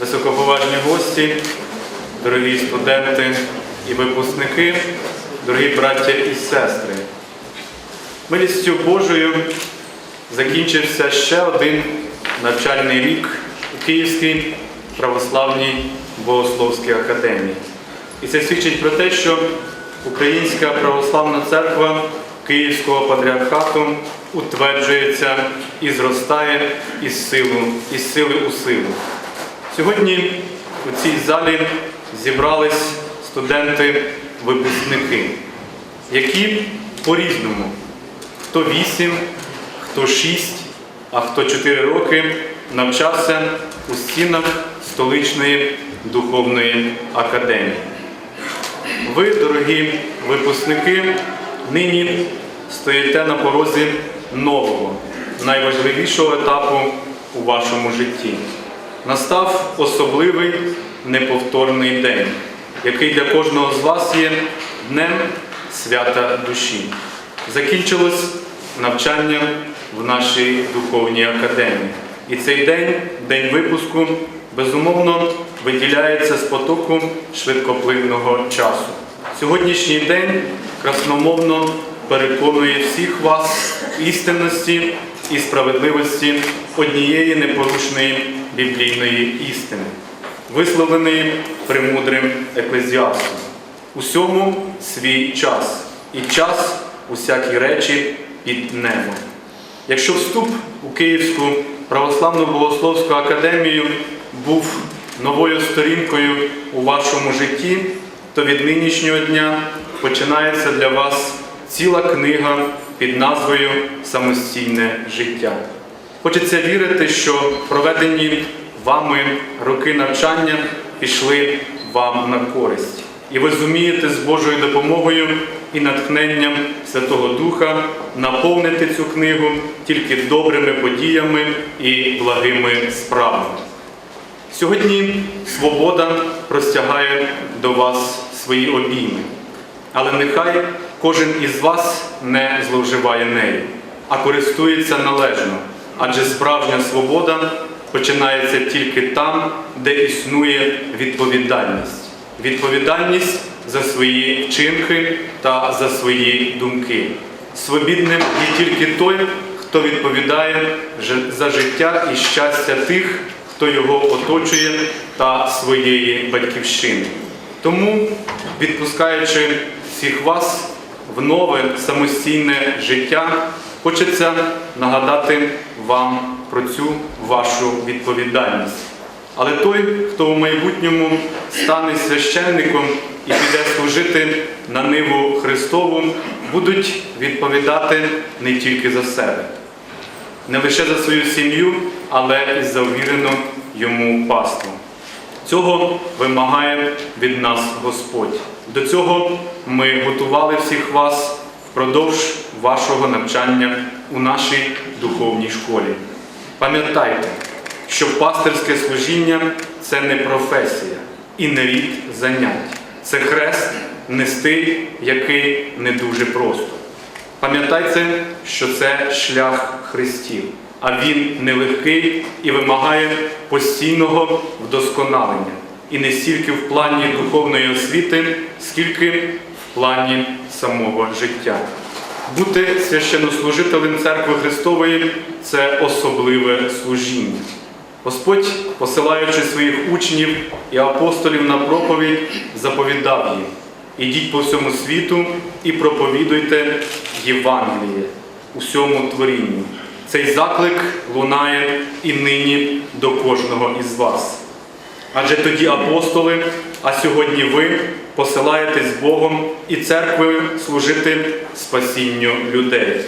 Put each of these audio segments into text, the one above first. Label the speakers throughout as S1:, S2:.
S1: високоповажні гості, дорогі студенти і випускники, дорогі браття і сестри. Милістю Божою закінчився ще один навчальний рік у Київській православній богословській академії. І це свідчить про те, що Українська православна церква Київського патріархату утверджується і зростає із, силу, із сили у силу. Сьогодні у цій залі зібрались студенти-випускники, які по-різному, хто 8, хто 6, а хто 4 роки навчався у стінах столичної духовної академії. Ви, дорогі випускники, нині стоїте на порозі нового, найважливішого етапу у вашому житті. Настав особливий неповторний день, який для кожного з вас є днем свята душі. Закінчилось навчання в нашій духовній академії. І цей день, день випуску, безумовно виділяється з потоку швидкопливного часу. Сьогоднішній день красномовно переконує всіх вас в істинності і справедливості однієї непорушної біблійної істини, висловленої премудрим еклезіастом. Усьому свій час, і час усякі речі під небом. Якщо вступ у Київську православну богословську академію був новою сторінкою у вашому житті, то від нинішнього дня починається для вас ціла книга під назвою Самостійне життя. Хочеться вірити, що проведені вами роки навчання пішли вам на користь. І ви зумієте з Божою допомогою і натхненням Святого Духа наповнити цю книгу тільки добрими подіями і благими справами. Сьогодні свобода простягає до вас свої обійми, але нехай кожен із вас не зловживає нею, а користується належно, адже справжня свобода починається тільки там, де існує відповідальність. Відповідальність за свої вчинки та за свої думки. Свобідним є тільки той, хто відповідає за життя і щастя тих, хто його оточує та своєї батьківщини. Тому, відпускаючи всіх вас в нове самостійне життя, хочеться нагадати вам про цю вашу відповідальність. Але той, хто у майбутньому стане священником і піде служити на ниву Христову, будуть відповідати не тільки за себе, не лише за свою сім'ю, але і за увірену йому паству. Цього вимагає від нас Господь. До цього ми готували всіх вас впродовж вашого навчання у нашій духовній школі. Пам'ятайте, що пастирське служіння це не професія і не рід занять. Це хрест нести, який не дуже просто. Пам'ятайте, що це шлях Христів, а він нелегкий і вимагає постійного вдосконалення. І не стільки в плані духовної освіти, скільки в плані самого життя. Бути священнослужителем церкви Христової це особливе служіння. Господь, посилаючи своїх учнів і апостолів на проповідь, заповідав їм: ідіть по всьому світу і проповідуйте Євангеліє усьому творінню. Цей заклик лунає і нині до кожного із вас. Адже тоді апостоли, а сьогодні ви посилаєтесь Богом і церквою служити спасінню людей.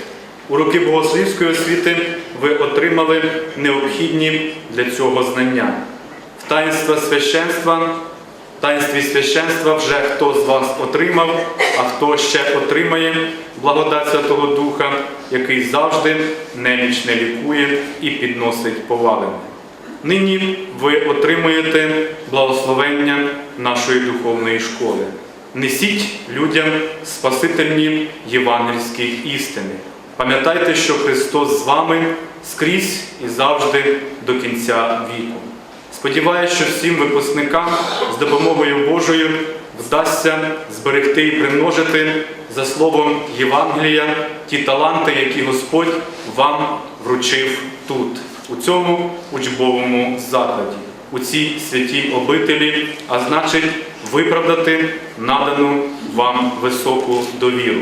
S1: У роки богослівської освіти ви отримали необхідні для цього знання. В таїнства священства, в таїнстві священства вже хто з вас отримав, а хто ще отримає благодать Святого Духа, який завжди неміч не лікує і підносить повалене. Нині ви отримуєте благословення нашої духовної школи. Несіть людям спасительні євангельські істини. Пам'ятайте, що Христос з вами скрізь і завжди до кінця віку. Сподіваюся, що всім випускникам з допомогою Божою вдасться зберегти і примножити за словом Євангелія ті таланти, які Господь вам вручив тут, у цьому учбовому закладі, у цій святій обителі, а значить, виправдати надану вам високу довіру.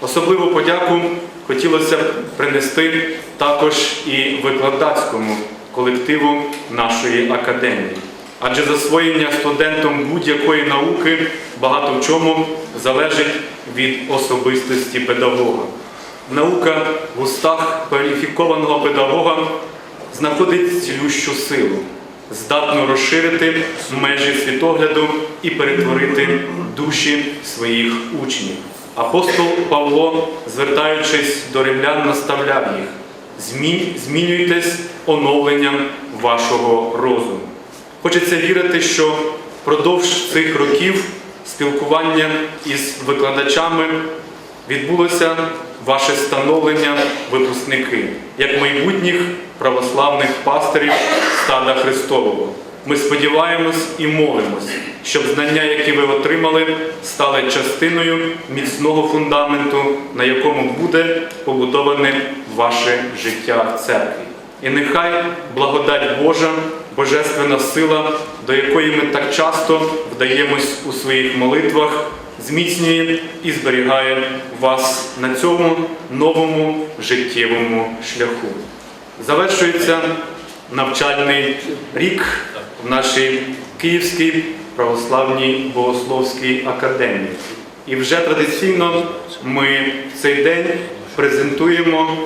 S1: Особливу подяку хотілося б принести також і викладацькому колективу нашої академії. Адже засвоєння студентом будь-якої науки багато в чому залежить від особистості педагога. Наука в устах кваліфікованого педагога знаходить цілющу силу, здатну розширити межі світогляду і перетворити душі своїх учнів. Апостол Павло, звертаючись до римлян, наставляв їх: змінюйтесь оновленням вашого розуму. Хочеться вірити, що впродовж цих років спілкування із викладачами відбулося ваше становлення випускники, як майбутніх православних пастирів стада Христового. Ми сподіваємось і молимось, щоб знання, які ви отримали, стали частиною міцного фундаменту, на якому буде побудоване ваше життя в церкві. І нехай благодать Божа, божественна сила, до якої ми так часто вдаємось у своїх молитвах, зміцнює і зберігає вас на цьому новому життєвому шляху. Завершується навчальний рік в нашій Київській православній богословській академії. І вже традиційно ми в цей день презентуємо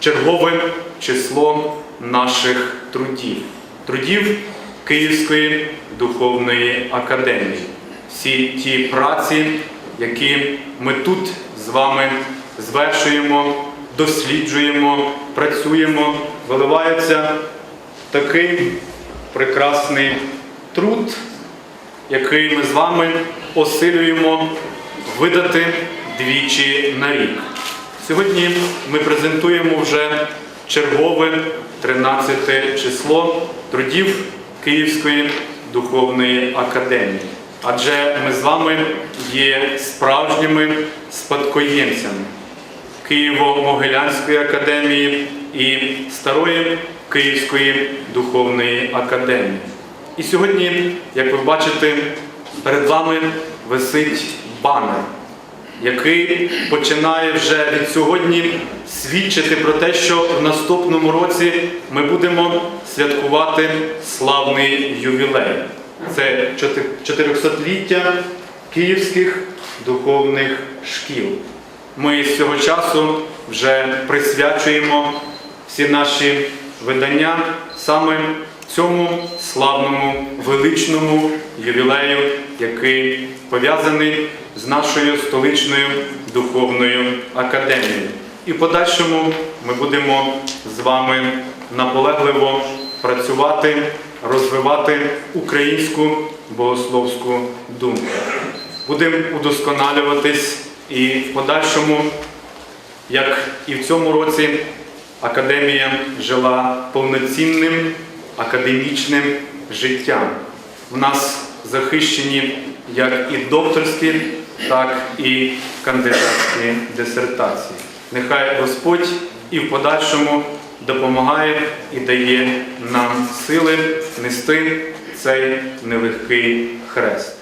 S1: чергове число наших трудів, трудів Київської духовної академії. Всі ті праці, які ми тут з вами звершуємо, досліджуємо, працюємо, виливаються в такий прекрасний труд, який ми з вами осилюємо видати двічі на рік. Сьогодні ми презентуємо вже чергове 13 число трудів Київської духовної академії. Адже ми з вами є справжніми спадкоємцями Києво-Могилянської академії і Старої Київської духовної академії. І сьогодні, як ви бачите, перед вами висить банер який починає вже від сьогодні свідчити про те, що в наступному році ми будемо святкувати славний ювілей. Це 400-ліття київських духовних шкіл. Ми з цього часу вже присвячуємо всі наші видання саме цьому славному величному ювілею, який пов'язаний з нашою столичною духовною академією. І в подальшому ми будемо з вами наполегливо працювати, розвивати українську богословську думку. Будемо удосконалюватись і в подальшому, як і в цьому році, академія жила повноцінним академічним життям. В нас захищені як і докторські, так і кандидатські дисертації. Нехай Господь і в подальшому допомагає і дає нам сили нести цей нелегкий хрест.